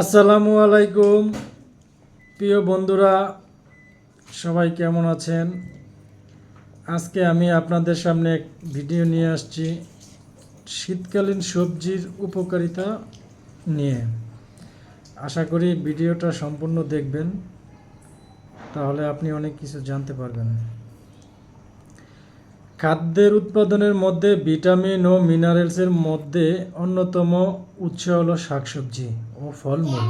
আসসালামু আলাইকুম। প্রিয় বন্ধুরা, সবাই কেমন আছেন? আজকে আমি আপনাদের সামনে এক ভিডিও নিয়ে আসছি শীতকালীন সবজির উপকারিতা নিয়ে। আশা করি ভিডিওটা সম্পূর্ণ দেখবেন, তাহলে আপনি অনেক কিছু জানতে পারবেন। খাদ্যের উৎপাদনের মধ্যে ভিটামিন ও মিনারেলসের মধ্যে অন্যতম উৎস হলো শাকসবজি ও ফলমূল।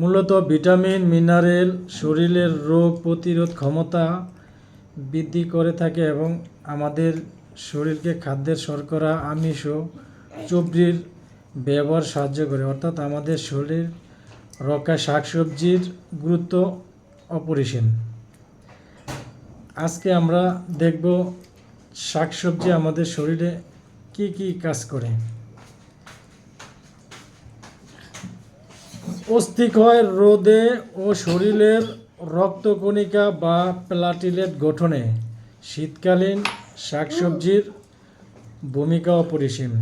মূলত ভিটামিন, মিনারেল, শরীরের রোগ প্রতিরোধ ক্ষমতা বৃদ্ধি করে থাকে এবং আমাদের শরীরকে খাদ্যের শর্করা, আমিষ ও চর্বির ব্যবহার সাহায্য করে। অর্থাৎ আমাদের শরীর রক্ষায় শাকসবজির গুরুত্ব অপরিসীম। আজকে আমরা দেখব শাকসবজি আমাদের শরীরে কি কি কাজ করে? অস্থিক্ষয় রোদে ও শরীরের রক্তকণিকা বা প্লাটিলেট গঠনে শীতকালীন শাকসবজির ভূমিকা অপরিসীম।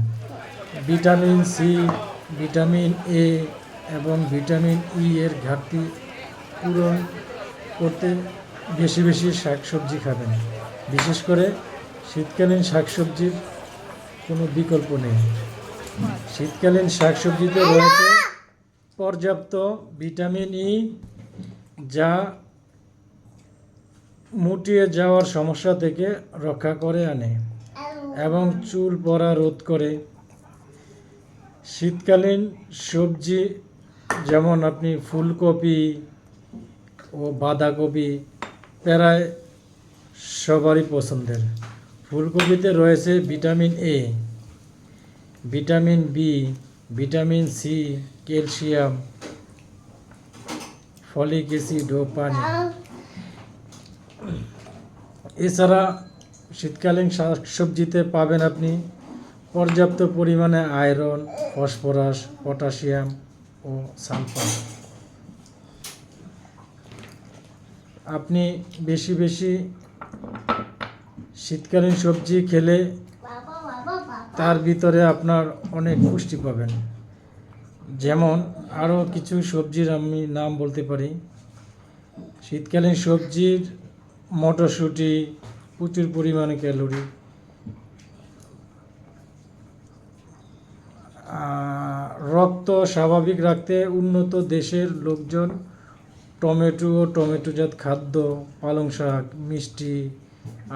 ভিটামিন সি ভিটামিন এ এবং ভিটামিন ই এর ঘাটতি পূরণ করতে বেশি বেশি শাকসবজি খাবেন। বিশেষ করে শীতকালীন শাকসবজির কোনো বিকল্প নেই। শীতকালীন শাকসবজিতে রয়েছে পর্যাপ্ত ভিটামিন ই, যা মুটিয়ে যাওয়ার সমস্যা থেকে রক্ষা করে আনে এবং চুল পড়া রোধ করে। শীতকালীন সবজি যেমন আপনি ফুলকপি ও বাঁধাকপি প্রায় সবারই পছন্দের। ফুলকপিতে রয়েছে vitamin A vitamin B vitamin C calcium, folic acid ও পানি। এছাড়া শীতকালীন শাকসবজিতে পাবেন আপনি পর্যাপ্ত পরিমাণে আয়রন, ফসফরাস, পটাশিয়াম ও সালফার। আপনি বেশি বেশি শীতকালীন সবজি খেলে তার ভিতরে আপনার অনেক পুষ্টি পাবেন। যেমন আরও কিছু সবজির আমি নাম বলতে পারি। শীতকালীন সবজির মটরশুঁটি, প্রচুর পরিমাণে ক্যালোরি। রক্ত স্বাভাবিক রাখতে উন্নত দেশের লোকজন টমেটো ও টমেটোজাত খাদ্য, পালং শাক, মিষ্টি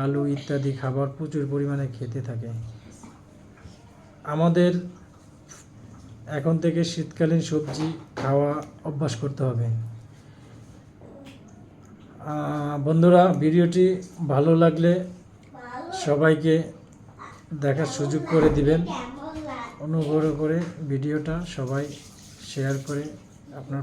আলু ইত্যাদি খাবার প্রচুর পরিমাণে খেতে থাকে। আমাদের এখন থেকে শীতকালীন সবজি খাওয়া অভ্যাস করতে হবে। বন্ধুরা, ভিডিওটি ভালো লাগলে সবাইকে দেখার সুযোগ করে দিবেন। অনুগ্রহ করে ভিডিওটা সবাই শেয়ার করে আপনার